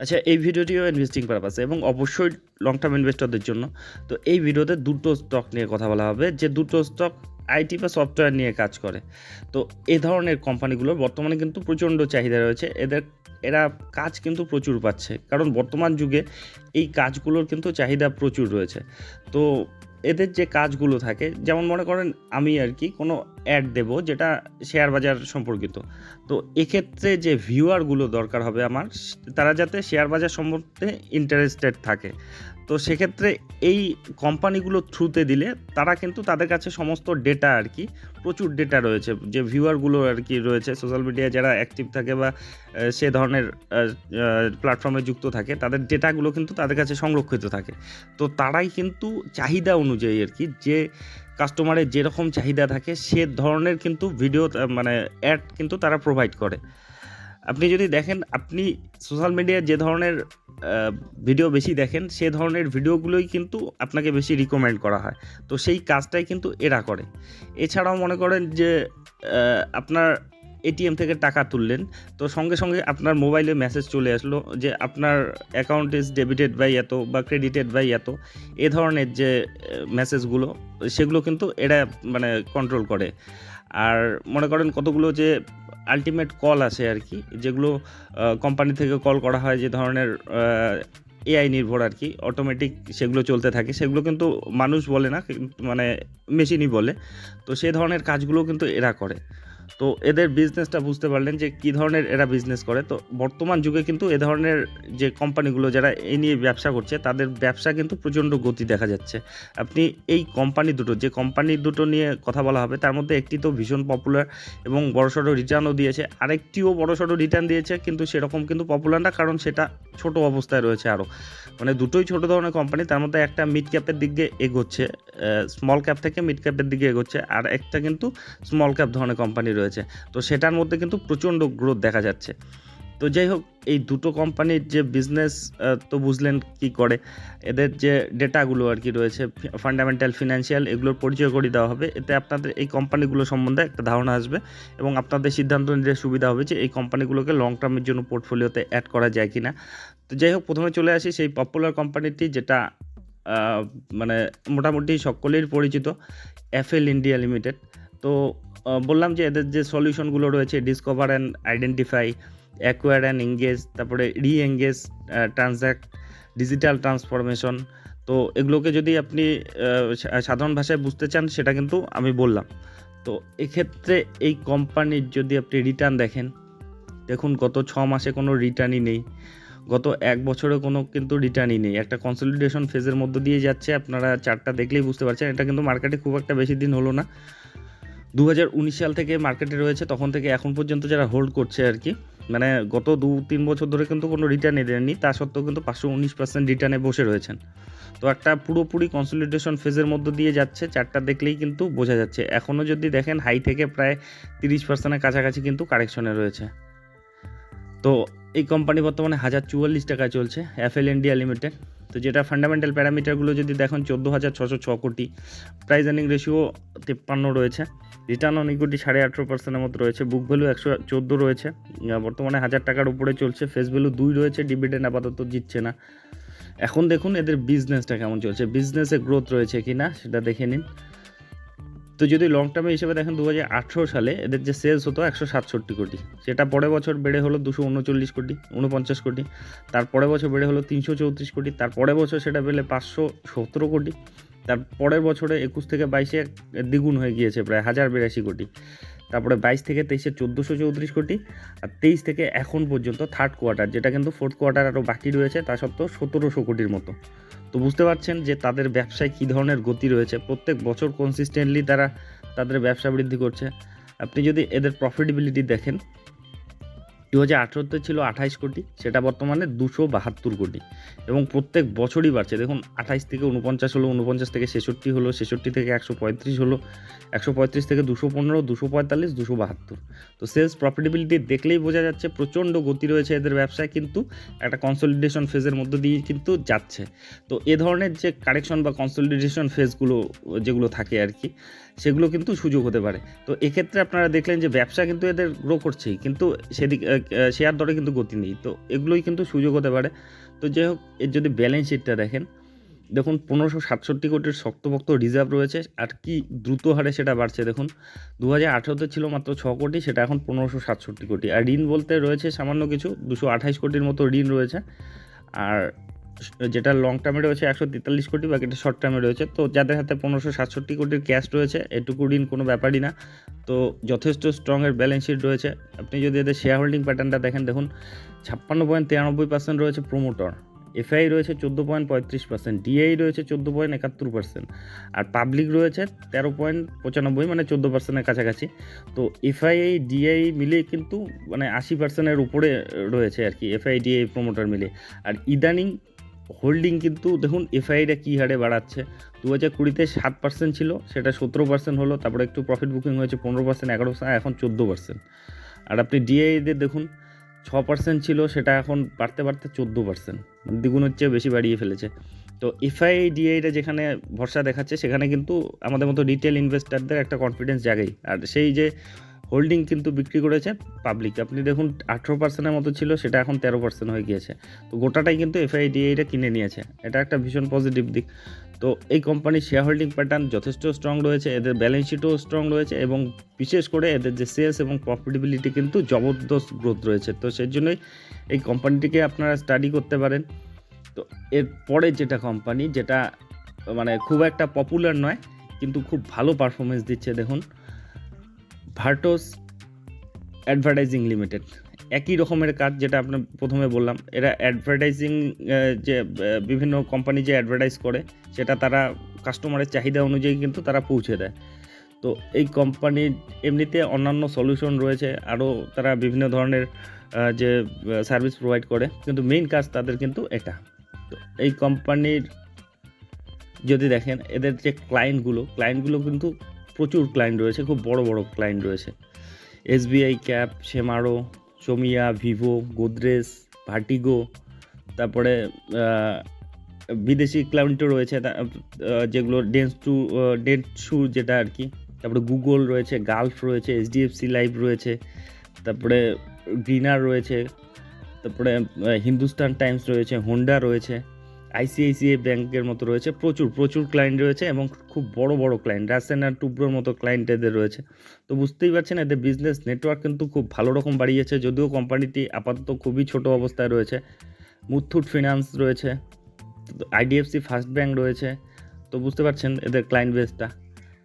আচ্ছা এই ভিডিওটিও ইনভেস্টিং পারপাসে এবং অবশ্যই লং টার্ম ইনভেস্টরদের জন্য। তো এই ভিডিওতে দুটো স্টক নিয়ে কথা বলা হবে। যে দুটো স্টক আইটি বা সফটওয়্যার নিয়ে কাজ করে, তো এই ধরনের কোম্পানিগুলোর বর্তমানে কিন্তু প্রচণ্ড চাহিদা রয়েছে। এদের, এরা কাজ কিন্তু প্রচুর পাচ্ছে। কারণ বর্তমান যুগে এই কাজগুলোর কিন্তু চাহিদা প্রচুর রয়েছে। তো এদের যে কাজগুলো থাকে, যেমন মনে করেন আমি আর কি কোনো অ্যাড দেব যেটা শেয়ার বাজার সম্পর্কিত। তো এক্ষেত্রে যে ভিউয়ারগুলো দরকার হবে আমার, তারা যাতে শেয়ার বাজার সম্পর্কে ইন্টারেস্টেড থাকে। তো সেক্ষেত্রে এই কোম্পানিগুলো থ্রুতে দিলে তারা কিন্তু তাদের কাছে সমস্ত ডেটা আর কি, প্রচুর ডেটা রয়েছে। যে ভিউয়ারগুলো আর কি রয়েছে, সোশ্যাল মিডিয়ায় যারা অ্যাক্টিভ থাকে বা সে ধরনের প্ল্যাটফর্মে যুক্ত থাকে, তাদের ডেটাগুলো কিন্তু তাদের কাছে সংরক্ষিত থাকে। তো তারাই কিন্তু চাহিদা অনুযায়ী আর কি, যে কাস্টমারের যেরকম চাহিদা থাকে, সে ধরনের কিন্তু ভিডিও মানে অ্যাড কিন্তু তারা প্রোভাইড করে। আপনি যদি দেখেন, আপনি সোশ্যাল মিডিয়ায় যে ধরনের ভিডিও বেশি দেখেন, সে ধরনের ভিডিওগুলোই কিন্তু আপনাকে বেশি রিকমেন্ড করা হয়। তো সেই কাজটাই কিন্তু এরা করে। এছাড়াও মনে করেন যে আপনার এটিএম থেকে টাকা তুললেন, তো সঙ্গে সঙ্গে আপনার মোবাইলে মেসেজ চলে আসলো যে, আপনার অ্যাকাউন্ট ইজ ডেবিটেড বাই এত বা ক্রেডিটেড বাই এত। এ ধরনের যে মেসেজগুলো সেগুলো কিন্তু এরা মানে কন্ট্রোল করে। আর মনে করেন কতগুলো যে আলটিমেট কল আছে আর কি, যেগুলো কোম্পানি থেকে কল করা হয় যে ধরনের এআই নির্ভর আর কি অটোমেটিক সেগুলো চলতে থাকে। সেগুলো কিন্তু মানুষ বলে না মানে মেশিনই বলে। তো সে ধরনের কাজগুলো কিন্তু এরা করে। তো এদের বিজনেসটা বুঝতে পারলেন যে কী ধরনের এরা বিজনেস করে। তো বর্তমান যুগে কিন্তু এ ধরনের যে কোম্পানিগুলো যারা এই নিয়ে ব্যবসা করছে, তাদের ব্যবসা কিন্তু প্রচণ্ড গতি দেখা যাচ্ছে। আপনি এই কোম্পানি দুটো, যে কোম্পানি দুটো নিয়ে কথা বলা হবে, তার মধ্যে একটি তো ভীষণ পপুলার এবং বড়সড় রিটার্নও দিয়েছে। আরেকটিও বড়সড় রিটার্ন দিয়েছে, কিন্তু সেরকম কিন্তু পপুলার না, কারণ সেটা ছোট অবস্থায় রয়েছে আরও মানে দুটোই ছোট ধরনের কোম্পানি তার মধ্যে একটা মিড ক্যাপের দিকে এগোচ্ছে স্মল ক্যাপ থেকে মিড ক্যাপের দিকে এগোচ্ছে, আর একটা কিন্তু স্মল ক্যাপ ধরনের কোম্পানি রয়েছে। তো সেটার মধ্যে কিন্তু প্রচণ্ড গ্রোথ দেখা যাচ্ছে। তো যাই হোক, এই দুটো কোম্পানির যে বিজনেস তো বুঝলেন কি করে। এদের যে ডেটাগুলো আর কি রয়েছে ফান্ডামেন্টাল ফিনান্সিয়াল এগুলোর পরিচয় করে দেওয়া হবে। এতে আপনাদের এই কোম্পানিগুলো সম্বন্ধে একটা ধারণা আসবে এবং আপনাদের সিদ্ধান্ত নিতে সুবিধা হবে যে এই কোম্পানিগুলোকে লং টার্মের জন্য পোর্টফোলিওতে অ্যাড করা যায় কি না তো যাই হোক, প্রথমে চলে আসি সেই পপুলার কোম্পানিটি যেটা মানে মোটামুটি সকলের পরিচিত এফএল ইন্ডিয়া লিমিটেড তো বললাম যে এদের যে সলিউশনগুলো রয়েছে discover and identify acquire and engage তারপরে রি এঙ্গেজ ট্রানজ্যাক্ট ডিজিটাল ট্রান্সফরমেশন তো এগুলোকে যদি আপনি সাধারণ ভাষায় বুঝতে চান, সেটা কিন্তু আমি বললাম। তো এক্ষেত্রে এই কোম্পানির যদি আপনি রিটার্ন দেখেন, দেখুন গত ছ মাসে কোনো রিটার্নই নেই, গত এক বছরে কোনো কিন্তু রিটার্নই নেই। একটা কনসলিডেশন ফেজের মধ্য দিয়ে যাচ্ছে, আপনারা চারটা দেখলেই বুঝতে পারছেন। এটা কিন্তু মার্কেটে খুব একটা বেশি দিন হলো না। দু হাজার উনিশ সাল থেকে মার্কেটে রয়েছে, তখন থেকে এখন পর্যন্ত যারা হোল্ড করছে আর কি মানে গত দু তিন বছর ধরে কিন্তু কোনো রিটার্নই দেননি তা সত্ত্বেও কিন্তু পাঁচশো উনিশ পার্সেন্ট রিটার্নে বসে রয়েছেন। তো একটা পুরোপুরি কনসলিডেশন ফেজের মধ্য দিয়ে যাচ্ছে, চারটা দেখলেই কিন্তু বোঝা যাচ্ছে। এখনও যদি দেখেন হাই থেকে প্রায় তিরিশ পার্সেন্টের কাছাকাছি কিন্তু কারেকশনে রয়েছে। তো এই কোম্পানি বর্তমানে হাজার চুয়াল্লিশ টাকায় চলছে এফএল ইন্ডিয়া লিমিটেড তো যেটা ফান্ডামেন্টাল প্যারামিটারগুলো যদি দেখেন, চোদ্দ হাজার ছশো ছ কোটি। প্রাইস আর্নিং রেশিও তিপ্পান্ন রয়েছে। রিটার্ন অন ইকুইটি সাড়ে আঠেরো পার্সেন্টের মতো রয়েছে। বুক ভ্যালু একশো চোদ্দ রয়েছে। বর্তমানে হাজার টাকার উপরে চলছে। ফেস ভ্যালু দুই রয়েছে। ডিভিডেন্ড আপাতত জিতছে না। এখন দেখুন এদের বিজনেসটা কেমন চলছে। বিজনেসে গ্রোথ রয়েছে কি না সেটা দেখে নিন। তো যদি লং টার্মে হিসেবে দেখেন দু হাজার আঠেরো সালে এদের যে সেলস হতো একশো সাতষট্টি কোটি। সেটা পরের বছর বেড়ে হলো দুশো উনচল্লিশ কোটি উনপঞ্চাশ কোটি। তার পরের বছর বেড়ে হলো তিনশো চৌত্রিশ কোটি। তার পরের বছর সেটা বেড়ে পাঁচশো সতেরো কোটি। তার পরের বছরে একুশ থেকে বাইশে দ্বিগুণ হয়ে গিয়েছে, প্রায় হাজার বিরাশি কোটি। তারপরে বাইশ থেকে তেইশে চোদ্দোশো চৌত্রিশ কোটি আর তেইশ থেকে এখন পর্যন্ত থার্ড কোয়ার্টার যেটা কিন্তু ফোর্থ কোয়ার্টার আরও বাকি রয়েছে, তা সত্ত্বেও সতেরোশো কোটির মতো। তো বুঝতে পারছেন যে তাদের ব্যবসায় কী ধরনের গতি রয়েছে, প্রত্যেক বছর কনসিস্টেন্টলি তারা তাদের ব্যবসা বৃদ্ধি করছে। আপনি যদি এদের প্রফিটেবিলিটি দেখেন দু হাজার আঠেরোতে ছিল আঠাইশ কোটি, সেটা বর্তমানে দুশো বাহাত্তর কোটি। এবং প্রত্যেক বছরই বাড়ছে। দেখুন, আঠাইশ থেকে উনপঞ্চাশ হলো উনপঞ্চাশ থেকে ছেষট্টি হলো, ছেষট্টি থেকে একশো পঁয়ত্রিশ হলো, একশো পঁয়ত্রিশ থেকে দুশো পনেরো, দুশো পঁয়তাল্লিশ, দুশো বাহাত্তর। তো সেলস প্রফিটেবিলিটি দেখলেই বোঝা যাচ্ছে প্রচণ্ড গতি রয়েছে এদের ব্যবসায়, কিন্তু একটা কনসলিডেশন ফেজের মধ্য দিয়ে কিন্তু যাচ্ছে। তো এ ধরনের যে কারেকশন বা কনসলিডেশন ফেজগুলো যেগুলো থাকে আর কি সেগুলো কিন্তু সুযোগ হতে পারে। তো এক্ষেত্রে আপনারা দেখলেন যে ব্যবসা কিন্তু এদের গ্রো করছেই, কিন্তু সেদিক শেয়ার দরে কিন্তু গতি নেই। তো এগুলোই কিন্তু সুযোগ হতে পারে। তো যাই হোক, এর যদি ব্যালেন্স শিটটা দেখেন, দেখুন পনেরোশো সাতষট্টি কোটির শক্তপোক্ত রিজার্ভ রয়েছে, আর কি দ্রুত হারে সেটা বাড়ছে দেখুন। দু হাজার আঠেরোতে ছিল মাত্র ছ কোটি, সেটা এখন পনেরোশো সাতষট্টি কোটি। আর ঋণ বলতে রয়েছে সামান্য কিছু, দুশো আঠাইশ কোটির মতো ঋণ রয়েছে। আর যেটা লং টার্মে রয়েছে একশো তেতাল্লিশ কোটি, বাকিটা শর্ট টার্মে রয়েছে। তো যাদের হাতে পনেরোশো সাতষট্টি কোটির ক্যাশ রয়েছে এটুকু ঋণ কোনো ব্যাপারই না। তো যথেষ্ট স্ট্রংয়ের ব্যালেন্স শিট রয়েছে। আপনি যদি এদের শেয়ার হোল্ডিং প্যাটার্নটা দেখেন, দেখুন, ছাপ্পান্ন পয়েন্ট তিরানব্বই পার্সেন্ট রয়েছে প্রোমোটর এফআই রয়েছে চোদ্দ পয়েন্ট পঁয়ত্রিশ পার্সেন্ট ডিআই রয়েছে চোদ্দ পয়েন্ট একাত্তর পার্সেন্ট আর পাবলিক রয়েছে তেরো পয়েন্ট পঁচানব্বই মানে চোদ্দ পার্সেন্টের কাছাকাছি। তো এফআইআই ডিআই মিলে কিন্তু মানে আশি পার্সেন্টের উপরে রয়েছে আর কি এফআই ডিআই প্রোমোটার মিলে আর ইদানিং হোল্ডিং কিন্তু দেখুন এফআইটা কী হারে বাড়াচ্ছে? দু হাজার কুড়িতে সাত পার্সেন্ট ছিল, সেটা সতেরো পার্সেন্ট হলো, তারপরে একটু প্রফিট বুকিং হয়েছে পনেরো পার্সেন্ট এগারো পার্সেন্ট এখন চোদ্দ পার্সেন্ট আর আপনি ডিআইদের দেখুন, ছ পার্সেন্ট ছিল, সেটা এখন বাড়তে বাড়তে চোদ্দ পার্সেন্ট মানে দ্বিগুণের চেয়ে বেশি বাড়িয়ে ফেলেছে। তো এফআই ডিআইটা যেখানে ভরসা দেখাচ্ছে, সেখানে কিন্তু আমাদের মতো রিটেল ইনভেস্টারদের একটা কনফিডেন্স জাগাই। আর সেই যে হোল্ডিং কিন্তু বিক্রি করেছে পাবলিক আপনি দেখুন আঠেরো পার্সেন্টের মতো ছিল, সেটা এখন তেরো পার্সেন্ট হয়ে গিয়েছে। তো গোটাটাই কিন্তু এফআই ডিআইটা কিনে নিয়েছে। এটা একটা ভীষণ পজিটিভ দিক। তো এই কোম্পানির শেয়ার হোল্ডিং প্যাটার্ন যথেষ্ট স্ট্রং রয়েছে, এদের ব্যালেন্স শিটও স্ট্রং রয়েছে এবং বিশেষ করে এদের যে সেলস এবং প্রফিটেবিলিটি কিন্তু জবরদস্ত গ্রোথ রয়েছে। তো সেই জন্যই এই কোম্পানিটিকে আপনারা স্টাডি করতে পারেন। তো এর পরে যেটা কোম্পানি যেটা মানে খুব একটা পপুলার নয়, কিন্তু খুব ভালো পারফরমেন্স দিচ্ছে, দেখুন। ভার্টোস অ্যাডভার্টাইজিং লিমিটেড একই রকমের কাজ যেটা আপনার প্রথমে বললাম, এরা অ্যাডভার্টাইজিং যে বিভিন্ন কোম্পানি যে অ্যাডভার্টাইজ করে, সেটা তারা কাস্টমারের চাহিদা অনুযায়ী কিন্তু তারা পৌঁছে দেয়। তো এই কোম্পানির এমনিতে অন্যান্য সলিউশন রয়েছে, আরও তারা বিভিন্ন ধরনের যে সার্ভিস প্রোভাইড করে, কিন্তু মেইন কাজ তাদের কিন্তু এটা। তো এই কোম্পানির যদি দেখেন, এদের যে ক্লায়েন্টগুলো ক্লায়েন্টগুলো কিন্তু প্রচুর ক্লায়েন্ট রয়েছে, খুব বড় বড় ক্লায়েন্ট রয়েছে। এসবিআই ক্যাপ সেমারো সোমিয়া ভিভো গোদরেজ ভার্টিগো তারপরে বিদেশি ক্লায়েন্টও রয়েছে যেগুলো ডেন্স টু ডেন্ট শু যেটা আর কি, তারপরে গুগল রয়েছে গালফ রয়েছে এইচডিএফসি লাইভ রয়েছে, তারপরে গ্রিনার রয়েছে, তারপরে হিন্দুস্তান টাইমস রয়েছে হোন্ডা রয়েছে। আইসিআইসিআই ব্যাংকের মতো রয়েছে, প্রচুর প্রচুর ক্লায়েন্ট রয়েছে এবং খুব বড় বড় ক্লায়েন্ট রাসেন আর টুব্রোর মতো ক্লায়েন্ট এদের রয়েছে। তো বুঝতেই পারছেন, এদের বিজনেস নেটওয়ার্ক কিন্তু খুব ভালো রকম বাড়িয়েছে, যদিও কোম্পানিটি আপাতত খুবই ছোট অবস্থায় রয়েছে। মুথুট ফিনান্স রয়েছে আইডিএফসি ফার্স্ট ব্যাংক রয়েছে, তো বুঝতে পারছেন এদের ক্লায়েন্ট বেসটা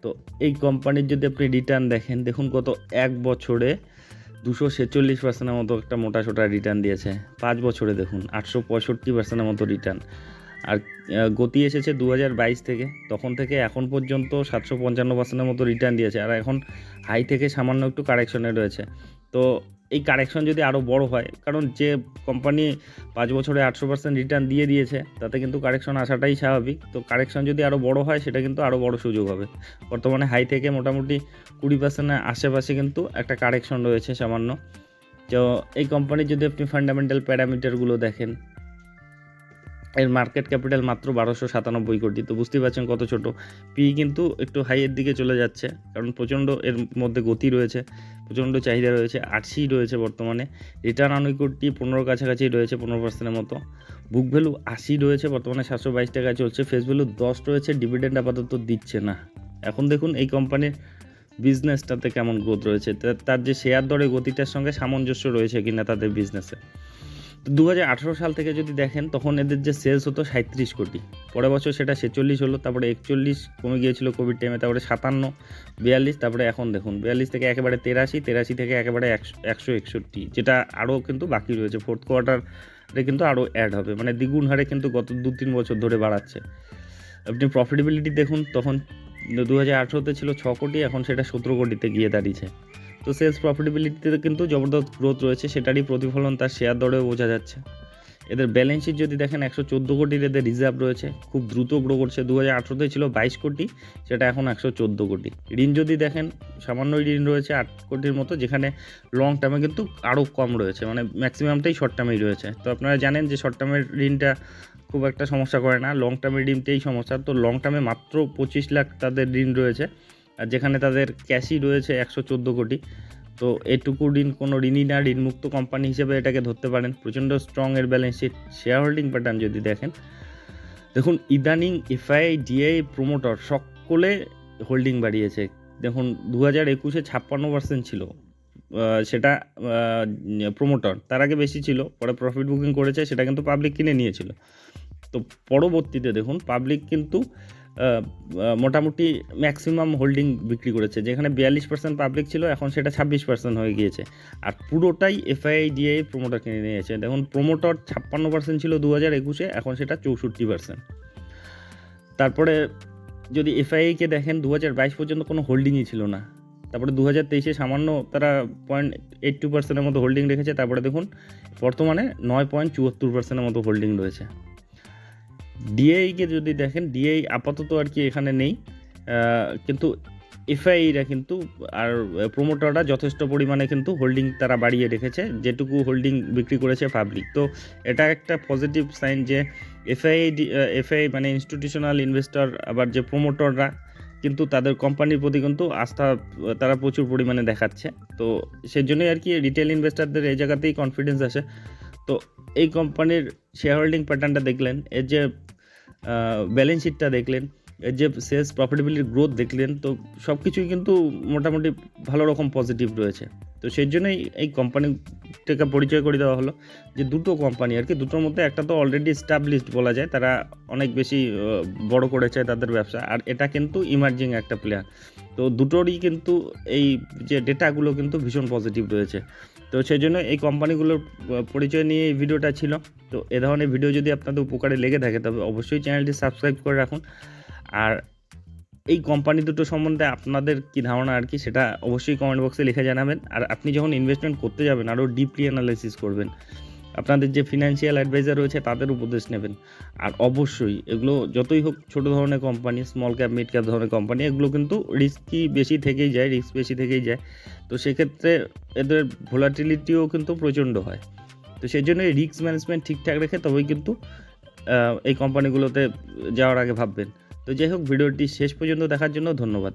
তো এই কোম্পানির যদি আপনি রিটার্ন দেখেন, দেখুন গত এক বছরে দুশো ছেচল্লিশ পার্সেন্টের মতো একটা মোটা সোটা রিটার্ন দিয়েছে। পাঁচ বছরে দেখুন, আটশো পঁয়ষট্টি পার্সেন্টের মতো রিটার্ন আর গতি এসেছে দু হাজার বাইশ থেকে। তখন থেকে এখন পর্যন্ত সাতশো পঞ্চান্ন পার্সেন্টের মতো রিটার্ন দিয়েছে। আর এখন হাই থেকে সামান্য একটু কারেকশনে রয়েছে। তো এই কারেকশন যদি আরও বড় হয়, কারণ যে কোম্পানি পাঁচ বছরে আটশো পার্সেন্ট রিটার্ন দিয়ে দিয়েছে, তাতে কিন্তু কারেকশন আসাটাই স্বাভাবিক। তো কারেকশন যদি আরও বড় হয়, সেটা কিন্তু আরও বড় সুযোগ হবে। বর্তমানে হাই থেকে মোটামুটি কুড়ি পার্সেন্টের আশেপাশে কিন্তু একটা কারেকশন রয়েছে সামান্য। তো এই কোম্পানির যদি আপনি ফান্ডামেন্টাল প্যারামিটারগুলো দেখেন এর মার্কেট ক্যাপিটাল মাত্র বারোশো সাতানব্বই কোটি। তো বুঝতেই পারছেন কত ছোট। পি কিন্তু একটু হাইয়ের দিকে চলে যাচ্ছে, কারণ প্রচণ্ড এর মধ্যে গতি রয়েছে, প্রচণ্ড চাহিদা রয়েছে, আটশি রয়েছে বর্তমানে। রিটার্ন অন ইকুইটি পনেরো কাছাকাছি রয়েছে পনেরো পার্সেন্টের মতো। বুক ভ্যালু আশি রয়েছে, বর্তমানে সাতশো বাইশ টাকায় চলছে। ফেস ভ্যালু দশ রয়েছে ডিভিডেন্ড আপাতত দিচ্ছে না। এখন দেখুন এই কোম্পানির বিজনেসটাতে কেমন গ্রোথ রয়েছে। তার যে শেয়ার দরে গতিটার সঙ্গে সামঞ্জস্য রয়েছে কিনা তাদের বিজনেসে দু হাজার আঠেরো সাল থেকে যদি দেখেন, তখন এদের যে সেলস হতো সাঁত্রিশ কোটি। পরের বছর সেটা ছেচল্লিশ হলো, তারপরে একচল্লিশ কমে গিয়েছিল কোভিড টাইমে তারপরে সাতান্ন, বিয়াল্লিশ, তারপরে এখন দেখুন, বিয়াল্লিশ থেকে একেবারে তেরাশি তেরাশি থেকে একেবারে একশো একশো একষট্টি, যেটা আরও কিন্তু বাকি রয়েছে। ফোর্থ কোয়ার্টারে কিন্তু আরও অ্যাড হবে মানে দ্বিগুণ হারে কিন্তু গত দু তিন বছর ধরে বাড়াচ্ছে। আপনি প্রফিটেবিলিটি দেখুন, তখন দু হাজার আঠেরোতে ছিল ছ কোটি, এখন সেটা সতেরো কোটিতে গিয়ে দাঁড়িয়েছে। তো সেলস প্রফিটেবিলিটিতে কিন্তু জবরদস্ত গ্রোথ রয়েছে, সেটারই প্রতিফলন তার শেয়ার দরেও বোঝা যাচ্ছে। এদের ব্যালেন্স শিট যদি দেখেন, একশো চোদ্দ কোটির এদের রিজার্ভ রয়েছে, খুব দ্রুত গ্রো করছে। দু হাজার আঠেরোতে ছিল বাইশ কোটি, সেটা এখন একশো চোদ্দ কোটি। ঋণ যদি দেখেন, সামান্য ঋণ রয়েছে আট কোটির মতো, যেখানে লং টার্মে কিন্তু আরও কম রয়েছে মানে ম্যাক্সিমামটাই শর্ট টার্মেই রয়েছে। তো আপনারা জানেন যে শর্ট টার্মের ঋণটা খুব একটা সমস্যা করে না লং টার্মের ঋণটাই সমস্যা। তো লং টার্মে মাত্র পঁচিশ লাখ তাদের ঋণ রয়েছে। আর যেখানে তাদের ক্যাশই রয়েছে একশো চোদ্দ কোটি। তো এটুকু ঋণ, কোনো ঋণই না, ঋণমুক্ত কোম্পানি হিসেবে এটাকে ধরতে পারেন। প্রচণ্ড স্ট্রং এর balance sheet share holding pattern যদি দেখেন। দেখুন, ইদানিং এফআই ডিআই প্রোমোটর সকলে হোল্ডিং বাড়িয়েছে। দেখুন দু হাজার একুশে ছাপ্পান্ন পার্সেন্ট ছিল। সেটা প্রোমোটর তার আগে বেশি ছিল, পরে প্রফিট বুকিং করেছে, সেটা কিন্তু পাবলিক কিনে নিয়েছিল। তো পরবর্তীতে দেখুন পাবলিক কিন্তু মোটামুটি ম্যাক্সিমাম হোল্ডিং বিক্রি করেছে। যেখানে বিয়াল্লিশ পার্সেন্ট পাবলিক ছিল, এখন সেটা ছাব্বিশ পার্সেন্ট হয়ে গিয়েছে। আর পুরোটাই এফআইআই ডিআই প্রোমোটার কিনে নিয়েছে। দেখুন প্রোমোটর ছাপ্পান্ন পার্সেন্ট ছিল দু হাজার একুশে, এখন সেটা চৌষট্টি পার্সেন্ট তারপরে যদি এফআইআইকে দেখেন, দু হাজার বাইশ পর্যন্ত কোনো হোল্ডিংই ছিল না। তারপরে দু হাজার তেইশে সামান্য তারা পয়েন্ট এইট টু পার্সেন্টের মতো হোল্ডিং রেখেছে। তারপরে দেখুন, বর্তমানে নয় পয়েন্ট চুয়াত্তর পার্সেন্টের মতো হোল্ডিং রয়েছে। ডিআইকে যদি দেখেন ডিআই আপাতত আর কি এখানে নেই। কিন্তু এফআইরা কিন্তু আর প্রোমোটাররা যথেষ্ট পরিমাণে কিন্তু হোল্ডিং তারা বাড়িয়ে রেখেছে, যেটুকু হোল্ডিং বিক্রি করেছে পাবলিক তো এটা একটা পজিটিভ সাইন যে এফআই এফআই মানে ইনস্টিটিউশনাল ইনভেস্টর আবার যে প্রোমোটররা কিন্তু তাদের কোম্পানির প্রতি কিন্তু আস্থা তারা প্রচুর পরিমাণে দেখাচ্ছে। তো সেই সেজন্যই আর কি রিটেল ইনভেস্টরদের এই জায়গাতেই কনফিডেন্স আসে। তো এই কোম্পানির শেয়ার হোল্ডিং প্যাটার্নটা দেখলেন, এর যে ব্যালেন্স শিটটা দেখলেন যে সেলস প্রফিটেবিলিটির গ্রোথ দেখলেন, তো সব কিছুই কিন্তু মোটামুটি ভালো রকম পজিটিভ রয়েছে। তো সেই জন্যই এই কোম্পানিটাকে পরিচয় করে দেওয়া হলো যে দুটো কোম্পানি আর কি, দুটোর মধ্যে একটা তো অলরেডি স্টাবলিশড বলা যায়, তারা অনেক বেশি বড় করেছে তাদের ব্যবসা, আর এটা কিন্তু ইমার্জিং একটা প্লেয়ার তো দুটোরই কিন্তু এই যে ডেটাগুলো কিন্তু ভীষণ পজিটিভ রয়েছে। তো সেই জন্য এই কোম্পানিগুলোর পরিচয় নিয়ে এই ভিডিওটা ছিল। তো এ ধরনের ভিডিও যদি আপনাদের উপকারে লেগে থাকে, তবে অবশ্যই চ্যানেলটি সাবস্ক্রাইব করে রাখুন। আর এই কোম্পানি দুটো সম্বন্ধে আপনাদের কি ধারণা আর কি, সেটা অবশ্যই কমেন্ট বক্সে লিখে জানাবেন। আর আপনি যখন ইনভেস্টমেন্ট করতে যাবেন, আরও ডিপলি অ্যানালাইসিস করবেন। আপনাদের যে ফিনান্সিয়াল অ্যাডভাইজার রয়েছে, তাদের উপদেশ নেবেন। আর অবশ্যই এগুলো যতই হোক ছোট ধরনের company small cap mid cap ধরনের কোম্পানি এগুলো কিন্তু রিস্কি বেশি থেকেই যায় রিস্ক বেশি থেকেই যায়। তো সেক্ষেত্রে এদের ভোলাটিলিটিও কিন্তু প্রচণ্ড হয়। তো সেই জন্য রিস্ক ম্যানেজমেন্ট ঠিকঠাক রেখে তবেই কিন্তু এই কোম্পানিগুলোতে যাওয়ার আগে ভাববেন। তো যাই হোক ভিডিওটি শেষ পর্যন্ত দেখার জন্য ধন্যবাদ।